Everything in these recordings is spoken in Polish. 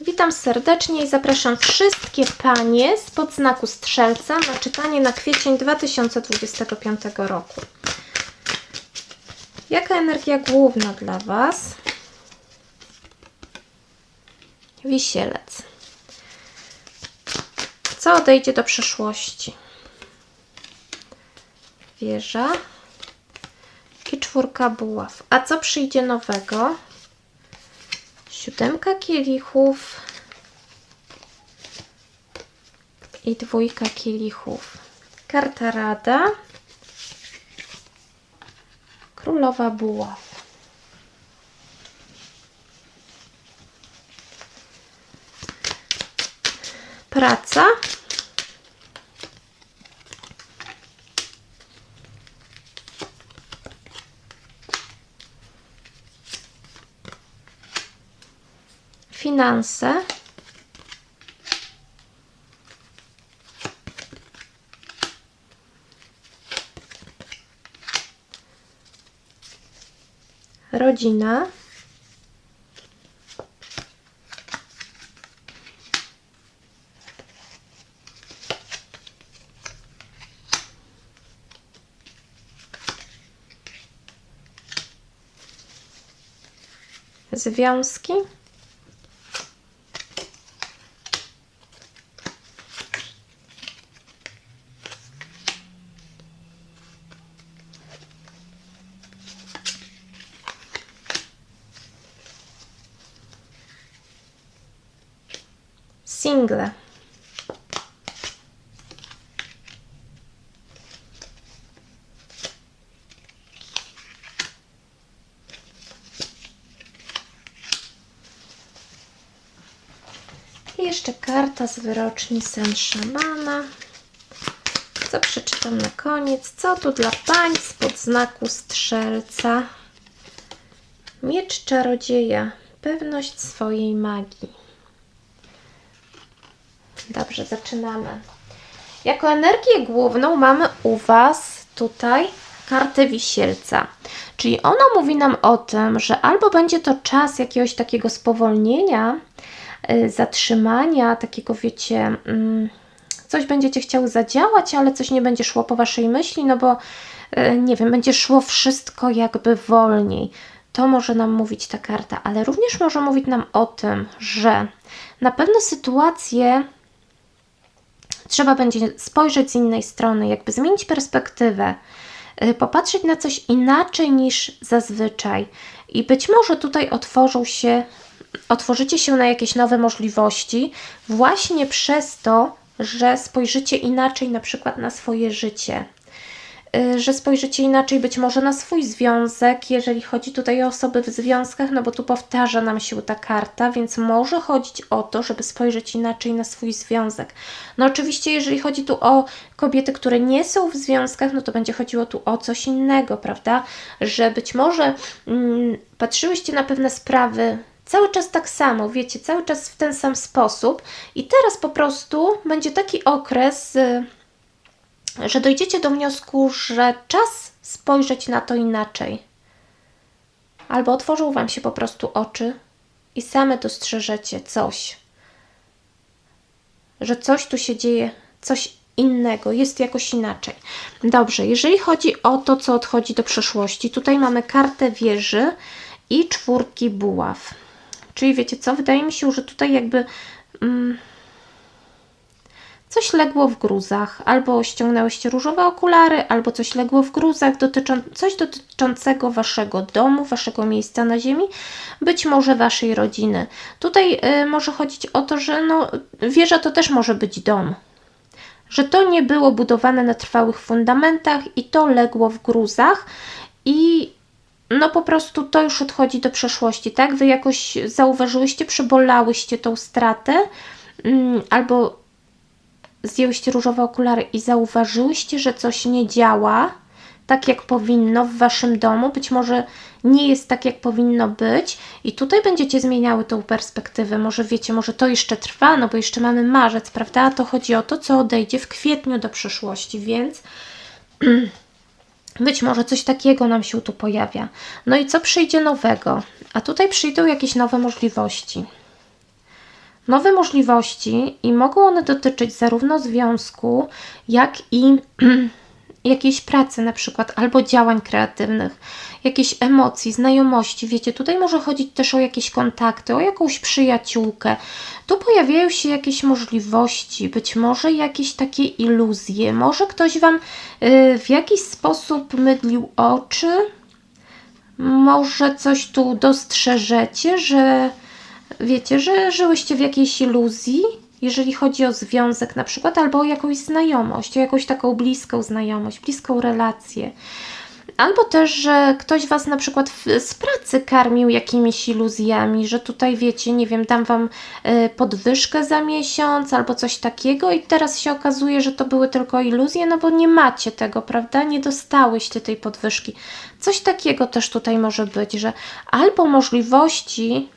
Witam serdecznie i zapraszam wszystkie panie spod znaku strzelca na czytanie na kwiecień 2025 roku. Jaka energia główna dla Was? Wisielec. Co odejdzie do przeszłości? Wieża i czwórka buław. A co przyjdzie nowego? Siódemka kielichów i dwójka kielichów. Karta Rada. Królowa buław. Praca. Finanse. Rodzina. Związki. I jeszcze karta z wyroczni sen szamana. Co przeczytam na koniec? Co tu dla pań spod znaku strzelca? Miecz czarodzieja. Pewność swojej magii. Dobrze, zaczynamy. Jako energię główną mamy u Was tutaj kartę wisielca. Czyli ono mówi nam o tym, że albo będzie to czas jakiegoś takiego spowolnienia, y, zatrzymania, takiego wiecie, mm, coś będziecie chciały zadziałać, ale coś nie będzie szło po Waszej myśli, no bo y, nie wiem, będzie szło wszystko jakby wolniej. To może nam mówić ta karta, ale również może mówić nam o tym, że na pewne sytuacje trzeba będzie spojrzeć z innej strony, jakby zmienić perspektywę, y, popatrzeć na coś inaczej niż zazwyczaj. I być może tutaj otworzą się, otworzycie się na jakieś nowe możliwości, właśnie przez to, że spojrzycie inaczej na przykład na swoje życie. Y, Że spojrzycie inaczej być może na swój związek, jeżeli chodzi tutaj o osoby w związkach, no bo tu powtarza nam się ta karta, więc może chodzić o to, żeby spojrzeć inaczej na swój związek. No oczywiście, jeżeli chodzi tu o kobiety, które nie są w związkach, no to będzie chodziło tu o coś innego, prawda? Że być może mm, patrzyłyście na pewne sprawy cały czas tak samo, wiecie, cały czas w ten sam sposób i teraz po prostu będzie taki okres. Y, że dojdziecie do wniosku, że czas spojrzeć na to inaczej. Albo otworzą Wam się po prostu oczy i same dostrzeżecie coś, że coś tu się dzieje, coś innego, jest jakoś inaczej. Dobrze, jeżeli chodzi o to, co odchodzi do przeszłości, tutaj mamy kartę wieży i czwórki buław. Czyli wiecie co, wydaje mi się, że tutaj jakby. Mm, coś legło w gruzach, albo ściągnęłyście różowe okulary, albo coś legło w gruzach, dotyczą, coś dotyczącego waszego domu, waszego miejsca na ziemi, być może waszej rodziny. Tutaj y, może chodzić o to, że no, wieża to też może być dom. Że to nie było budowane na trwałych fundamentach i to legło w gruzach i no po prostu to już odchodzi do przeszłości, tak? Wy jakoś zauważyłyście, przebolałyście tą stratę, mm, albo zdjęłyście różowe okulary i zauważyłyście, że coś nie działa tak, jak powinno w waszym domu, być może nie jest tak, jak powinno być, i tutaj będziecie zmieniały tą perspektywę. Może wiecie, może to jeszcze trwa, no bo jeszcze mamy marzec, prawda? A to chodzi o to, co odejdzie w kwietniu do przyszłości, więc. Być może coś takiego nam się tu pojawia. No i co przyjdzie nowego? A tutaj przyjdą jakieś nowe możliwości. Nowe możliwości i mogą one dotyczyć zarówno związku, jak i jakiejś pracy na przykład, albo działań kreatywnych, jakiejś emocji, znajomości. Wiecie, tutaj może chodzić też o jakieś kontakty, o jakąś przyjaciółkę. Tu pojawiają się jakieś możliwości, być może jakieś takie iluzje. Może ktoś Wam y, w jakiś sposób mydlił oczy, może coś tu dostrzeżecie, że wiecie, że żyłyście w jakiejś iluzji, jeżeli chodzi o związek na przykład, albo o jakąś znajomość, o jakąś taką bliską znajomość, bliską relację. Albo też, że ktoś Was na przykład z pracy karmił jakimiś iluzjami, że tutaj wiecie, nie wiem, dam Wam y, podwyżkę za miesiąc albo coś takiego i teraz się okazuje, że to były tylko iluzje, no bo nie macie tego, prawda? Nie dostałyście tej podwyżki. Coś takiego też tutaj może być, że albo możliwości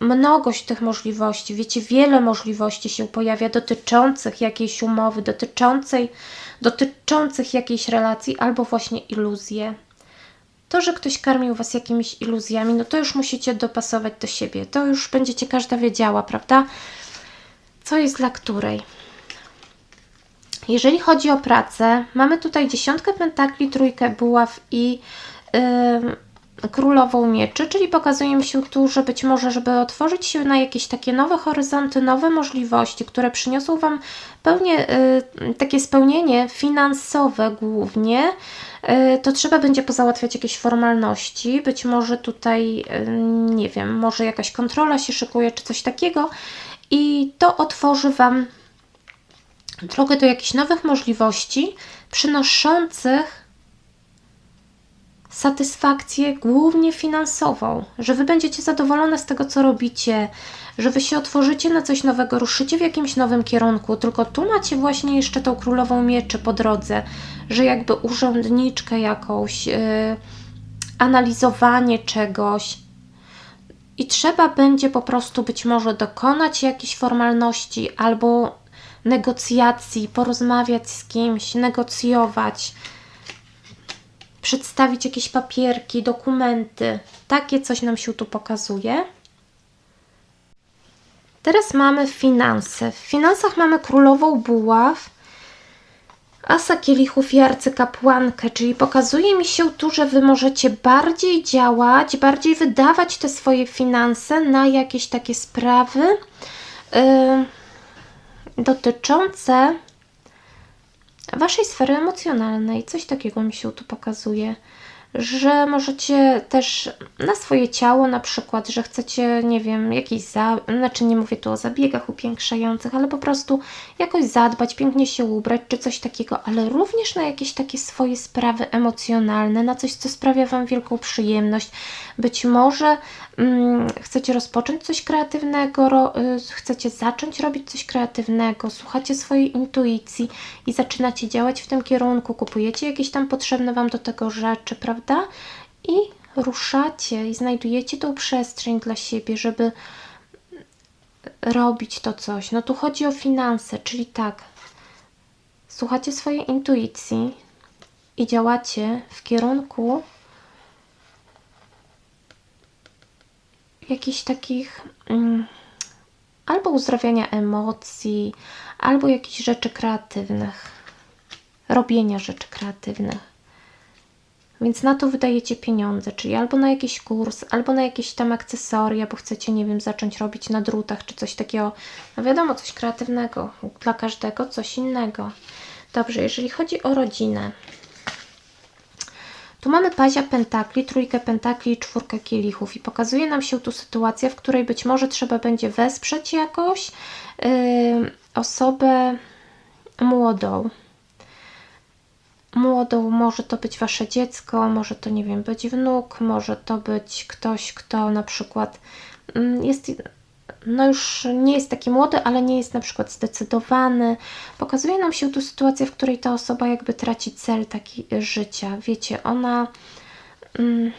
mnogość tych możliwości, wiecie, wiele możliwości się pojawia dotyczących jakiejś umowy, dotyczącej, dotyczących jakiejś relacji albo właśnie iluzje. To, że ktoś karmił Was jakimiś iluzjami, no to już musicie dopasować do siebie. To już będziecie każda wiedziała, prawda? Co jest dla której. Jeżeli chodzi o pracę, mamy tutaj dziesiątkę pentakli, trójkę buław i yy, królową mieczy, czyli pokazuje mi się tu, że być może, żeby otworzyć się na jakieś takie nowe horyzonty, nowe możliwości, które przyniosą Wam pełnie y, takie spełnienie finansowe głównie, y, to trzeba będzie pozałatwiać jakieś formalności, być może tutaj, y, nie wiem, może jakaś kontrola się szykuje, czy coś takiego. I to otworzy Wam drogę do jakichś nowych możliwości, przynoszących satysfakcję głównie finansową, że Wy będziecie zadowolone z tego, co robicie, że Wy się otworzycie na coś nowego, ruszycie w jakimś nowym kierunku, tylko tu macie właśnie jeszcze tą królową mieczy po drodze, że jakby urzędniczkę jakąś, yy, analizowanie czegoś, i trzeba będzie po prostu być może dokonać jakiejś formalności albo negocjacji, porozmawiać z kimś, negocjować, przedstawić jakieś papierki, dokumenty. Takie coś nam się tu pokazuje. Teraz mamy finanse. W finansach mamy królową buław, asa kielichów i arcykapłankę, czyli pokazuje mi się tu, że Wy możecie bardziej działać, bardziej wydawać te swoje finanse na jakieś takie sprawy yy, dotyczące waszej sfery emocjonalnej. Coś takiego mi się tu pokazuje że możecie też na swoje ciało na przykład, że chcecie, nie wiem, jakiś za... znaczy nie mówię tu o zabiegach upiększających, ale po prostu jakoś zadbać, pięknie się ubrać, czy coś takiego, ale również na jakieś takie swoje sprawy emocjonalne, na coś, co sprawia Wam wielką przyjemność. Być może chcecie rozpocząć coś kreatywnego, ro... Y, chcecie zacząć robić coś kreatywnego, słuchacie swojej intuicji i zaczynacie działać w tym kierunku, kupujecie jakieś tam potrzebne Wam do tego rzeczy, prawda? I ruszacie i znajdujecie tą przestrzeń dla siebie, żeby robić to coś. No tu chodzi o finanse, czyli tak, słuchacie swojej intuicji i działacie w kierunku jakichś takich mm, albo uzdrawiania emocji, albo jakichś rzeczy kreatywnych, robienia rzeczy kreatywnych. Więc na to wydajecie pieniądze, czyli albo na jakiś kurs, albo na jakieś tam akcesoria, bo chcecie, nie wiem, zacząć robić na drutach, czy coś takiego. No wiadomo, coś kreatywnego. Dla każdego coś innego. Dobrze, jeżeli chodzi o rodzinę. Tu mamy pazia pentakli, trójkę pentakli i czwórkę kielichów i pokazuje nam się tu sytuacja, w której być może trzeba będzie wesprzeć jakoś yy, osobę młodą, młodą, może to być Wasze dziecko, może to, nie wiem, być wnuk, może to być ktoś, kto na przykład mm, jest, no już nie jest taki młody, ale nie jest na przykład zdecydowany. Pokazuje nam się tu sytuacja, w której ta osoba jakby traci cel taki życia. Wiecie, ona mm,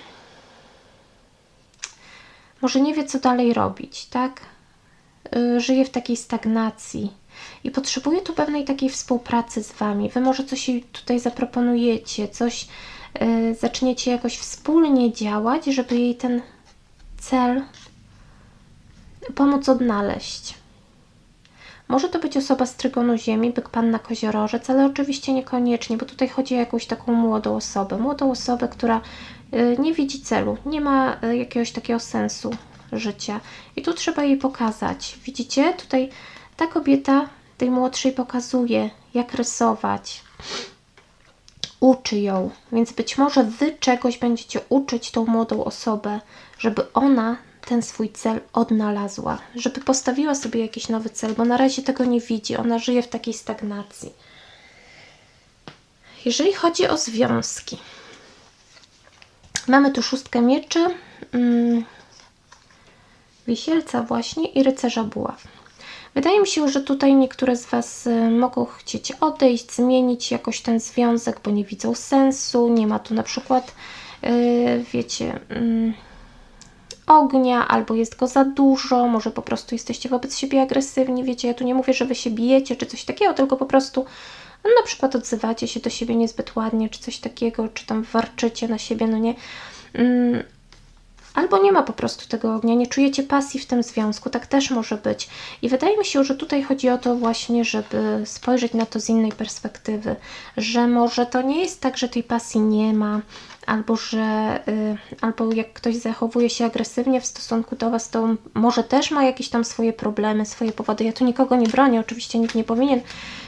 może nie wie, co dalej robić, tak? Y, żyje w takiej stagnacji i potrzebuję tu pewnej takiej współpracy z Wami. Wy może coś jej tutaj zaproponujecie, coś yy, zaczniecie jakoś wspólnie działać, żeby jej ten cel pomóc odnaleźć. Może to być osoba z trygonu ziemi, byk panna koziorożec, ale oczywiście niekoniecznie, bo tutaj chodzi o jakąś taką młodą osobę. Młodą osobę, która y, nie widzi celu, nie ma y, jakiegoś takiego sensu życia. I tu trzeba jej pokazać. Widzicie? Tutaj ta kobieta tej młodszej pokazuje, jak rysować. Uczy ją, więc być może wy czegoś będziecie uczyć tą młodą osobę, żeby ona ten swój cel odnalazła, żeby postawiła sobie jakiś nowy cel, bo na razie tego nie widzi, ona żyje w takiej stagnacji. Jeżeli chodzi o związki, mamy tu szóstkę mieczy, mm, wisielca właśnie i rycerza buław. Wydaje mi się, że tutaj niektóre z Was y, mogą chcieć odejść, zmienić jakoś ten związek, bo nie widzą sensu, nie ma tu na przykład, yy, wiecie, yy, ognia, albo jest go za dużo, może po prostu jesteście wobec siebie agresywni, wiecie, ja tu nie mówię, że Wy się bijecie, czy coś takiego, tylko po prostu no, na przykład odzywacie się do siebie niezbyt ładnie, czy coś takiego, czy tam warczycie na siebie, no nie. Mm, albo nie ma po prostu tego ognia, nie czujecie pasji w tym związku, tak też może być. I wydaje mi się, że tutaj chodzi o to właśnie, żeby spojrzeć na to z innej perspektywy, że może to nie jest tak, że tej pasji nie ma, albo że y, albo jak ktoś zachowuje się agresywnie w stosunku do Was, to może też ma jakieś tam swoje problemy, swoje powody. Ja tu nikogo nie bronię, oczywiście nikt nie powinien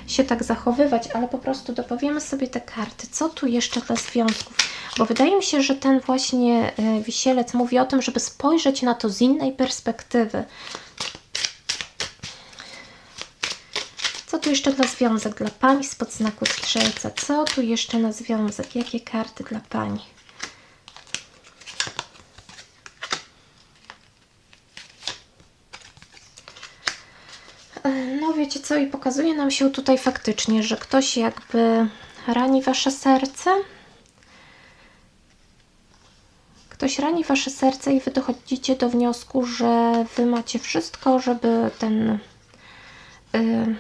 się tak zachowywać, ale po prostu dopowiemy sobie te karty. Co tu jeszcze dla związków? Bo wydaje mi się, że ten właśnie y, wisielec mówi o tym, żeby spojrzeć na to z innej perspektywy. Jeszcze dla związek? Dla Pani spod znaku strzelca. Co tu jeszcze na związek? Jakie karty dla Pani? No wiecie co, i pokazuje nam się tutaj faktycznie, że ktoś jakby rani Wasze serce. Ktoś rani Wasze serce i Wy dochodzicie do wniosku, że Wy macie wszystko, żeby ten... Yy,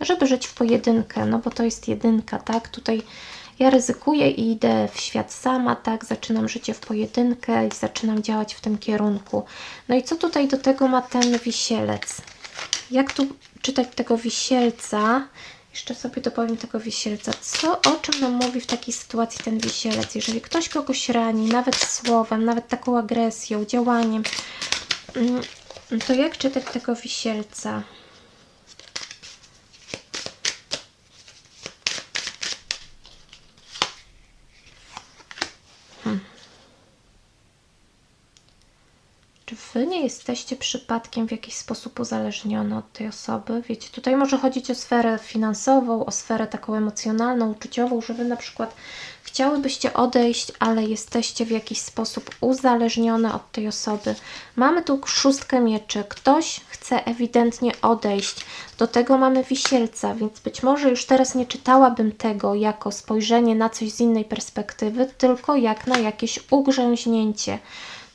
żeby żyć w pojedynkę, no bo to jest jedynka, tak? Tutaj ja ryzykuję i idę w świat sama, tak? Zaczynam życie w pojedynkę i zaczynam działać w tym kierunku. No i co tutaj do tego ma ten wisielec? Jak tu czytać tego wisielca? Jeszcze sobie dopowiem tego wisielca. Co, o czym nam mówi w takiej sytuacji ten wisielec? Jeżeli ktoś kogoś rani, nawet słowem, nawet taką agresją, działaniem, mm, to jak czytać tego wisielca? Wy nie jesteście przypadkiem w jakiś sposób uzależnione od tej osoby. Wiecie, tutaj może chodzić o sferę finansową, o sferę taką emocjonalną, uczuciową, że Wy na przykład chciałybyście odejść, ale jesteście w jakiś sposób uzależnione od tej osoby. Mamy tu szóstkę mieczy. Ktoś chce ewidentnie odejść. Do tego mamy wisielca, więc być może już teraz nie czytałabym tego jako spojrzenie na coś z innej perspektywy, tylko jak na jakieś ugrzęźnięcie.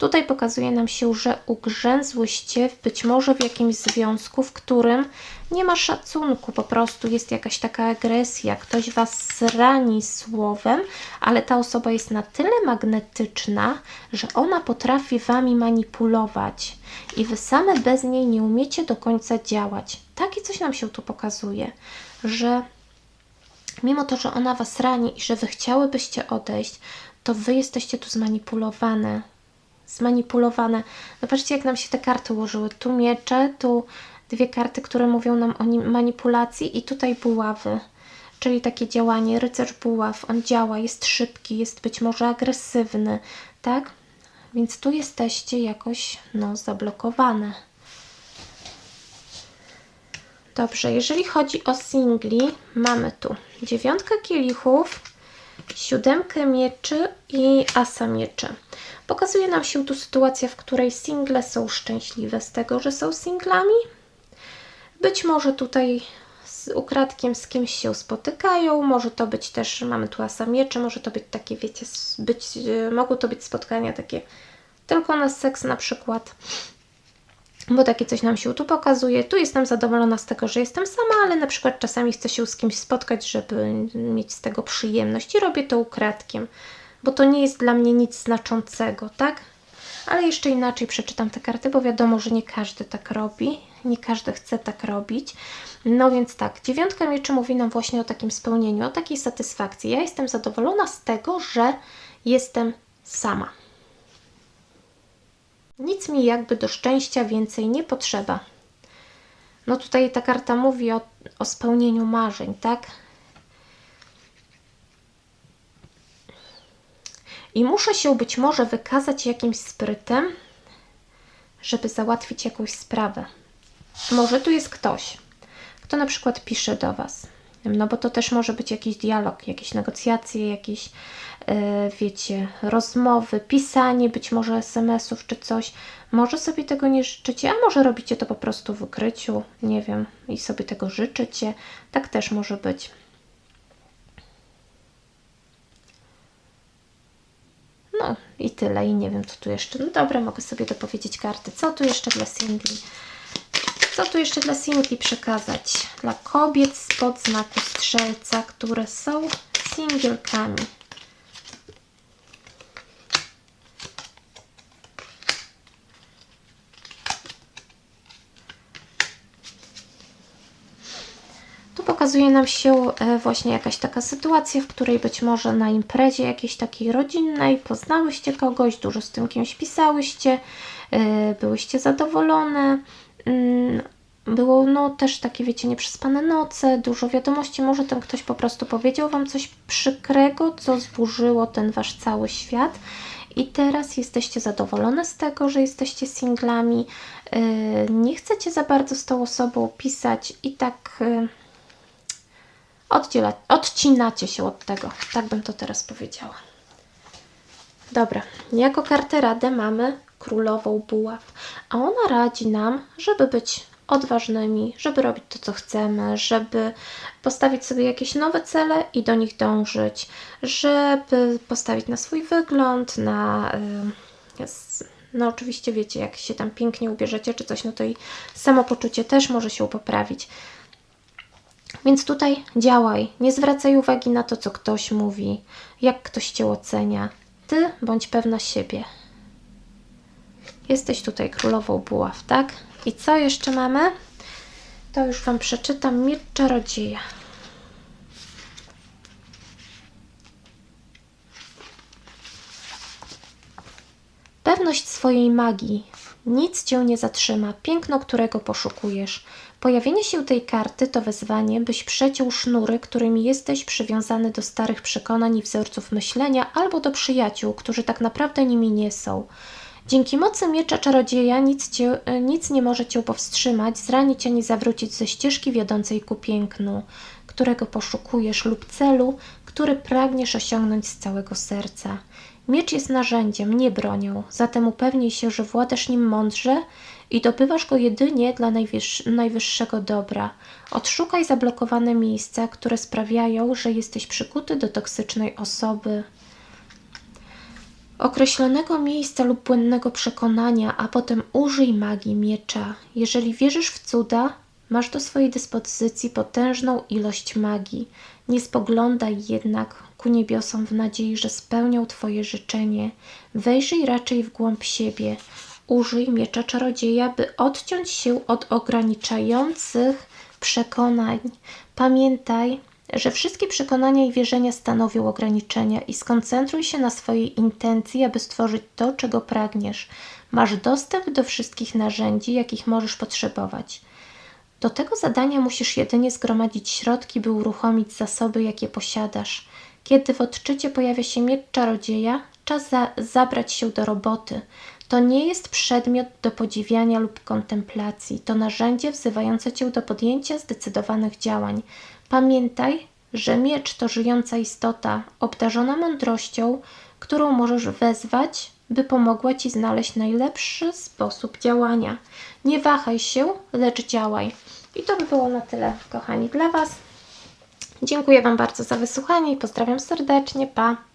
Tutaj pokazuje nam się, że ugrzęzłyście być może w jakimś związku, w którym nie ma szacunku, po prostu jest jakaś taka agresja, ktoś Was zrani słowem, ale ta osoba jest na tyle magnetyczna, że ona potrafi Wami manipulować i Wy same bez niej nie umiecie do końca działać. Takie coś nam się tu pokazuje, że mimo to, że ona Was rani i że Wy chciałybyście odejść, to Wy jesteście tu zmanipulowane, zmanipulowane. No patrzcie, jak nam się te karty ułożyły. Tu miecze, tu dwie karty, które mówią nam o manipulacji i tutaj buławy. Czyli takie działanie, rycerz buław, on działa, jest szybki, jest być może agresywny, tak? Więc tu jesteście jakoś, no, zablokowane. Dobrze, jeżeli chodzi o singli, mamy tu dziewiątkę kielichów, siódemkę mieczy i asa mieczy. Pokazuje nam się tu sytuacja, w której single są szczęśliwe z tego, że są singlami. Być może tutaj z ukradkiem z kimś się spotykają, może to być też, mamy tu asa mieczy, może to być takie, wiecie, być, e, mogą to być spotkania takie tylko na seks na przykład, bo takie coś nam się tu pokazuje. Tu jestem zadowolona z tego, że jestem sama, ale na przykład czasami chcę się z kimś spotkać, żeby mieć z tego przyjemność i robię to ukradkiem bo to nie jest dla mnie nic znaczącego, tak? ale jeszcze inaczej przeczytam te karty, bo wiadomo, że nie każdy tak robi, nie każdy chce tak robić. No więc tak, dziewiątka mieczy mówi nam właśnie o takim spełnieniu, o takiej satysfakcji. Ja jestem zadowolona z tego, że jestem sama. Nic mi jakby do szczęścia więcej nie potrzeba. No tutaj ta karta mówi o, o spełnieniu marzeń, tak? I muszę się być może wykazać jakimś sprytem, żeby załatwić jakąś sprawę. Może tu jest ktoś, kto na przykład pisze do Was. No bo to też może być jakiś dialog, jakieś negocjacje, jakieś, yy, wiecie, rozmowy, pisanie być może SMS-ów czy coś. Może sobie tego nie życzycie, a może robicie to po prostu w ukryciu, nie wiem, i sobie tego życzycie. Tak też może być. No i tyle, i nie wiem, co tu jeszcze. No dobra, mogę sobie dopowiedzieć karty. Co tu jeszcze dla singli? Co tu jeszcze dla singli przekazać? Dla kobiet spod znaku strzelca, które są singielkami. Tu pokazuje nam się e, właśnie jakaś taka sytuacja, w której być może na imprezie jakiejś takiej rodzinnej poznałyście kogoś, dużo z tym kimś pisałyście, e, byłyście zadowolone. Mm, było no też takie, wiecie, nieprzespane noce, dużo wiadomości, może ten ktoś po prostu powiedział Wam coś przykrego, co zburzyło ten Wasz cały świat. I teraz jesteście zadowolone z tego, że jesteście singlami, e, nie chcecie za bardzo z tą osobą pisać i tak oddziela, odcinacie się od tego. Tak bym to teraz powiedziała. Dobra, jako kartę radę mamy królową buław, a ona radzi nam, żeby być odważnymi, żeby robić to, co chcemy, żeby postawić sobie jakieś nowe cele i do nich dążyć, żeby postawić na swój wygląd, na. No, oczywiście wiecie, jak się tam pięknie ubierzecie czy coś, no to i samopoczucie też może się poprawić. Więc tutaj działaj, nie zwracaj uwagi na to, co ktoś mówi, jak ktoś cię ocenia. Ty bądź pewna siebie. Jesteś tutaj królową buław, tak? I co jeszcze mamy? To już Wam przeczytam. Miecz czarodzieja. Pewność swojej magii. Nic Cię nie zatrzyma, piękno którego poszukujesz. Pojawienie się tej karty to wezwanie, byś przeciął sznury, którymi jesteś przywiązany do starych przekonań i wzorców myślenia albo do przyjaciół, którzy tak naprawdę nimi nie są. Dzięki mocy miecza czarodzieja nic, cię, nic nie może cię powstrzymać, zranić ani zawrócić ze ścieżki wiodącej ku pięknu, którego poszukujesz lub celu, który pragniesz osiągnąć z całego serca. Miecz jest narzędziem, nie bronią, zatem upewnij się, że władasz nim mądrze i dobywasz go jedynie dla najwyższego dobra. Odszukaj zablokowane miejsca, które sprawiają, że jesteś przykuty do toksycznej osoby. Określonego miejsca lub błędnego przekonania, a potem użyj magii miecza. Jeżeli wierzysz w cuda, masz do swojej dyspozycji potężną ilość magii. Nie spoglądaj jednak ku niebiosom w nadziei, że spełnią Twoje życzenie. Wejrzyj raczej w głąb siebie. Użyj miecza czarodzieja, by odciąć się od ograniczających przekonań. Pamiętaj, że wszystkie przekonania i wierzenia stanowią ograniczenia i skoncentruj się na swojej intencji, aby stworzyć to, czego pragniesz. Masz dostęp do wszystkich narzędzi, jakich możesz potrzebować. Do tego zadania musisz jedynie zgromadzić środki, by uruchomić zasoby, jakie posiadasz. Kiedy w odczycie pojawia się miecz czarodzieja, czas za zabrać się do roboty. To nie jest przedmiot do podziwiania lub kontemplacji, to narzędzie wzywające cię do podjęcia zdecydowanych działań. Pamiętaj, że miecz to żyjąca istota, obdarzona mądrością, którą możesz wezwać, by pomogła ci znaleźć najlepszy sposób działania. Nie wahaj się, lecz działaj. I to by było na tyle, kochani, dla Was. Dziękuję Wam bardzo za wysłuchanie i pozdrawiam serdecznie. Pa!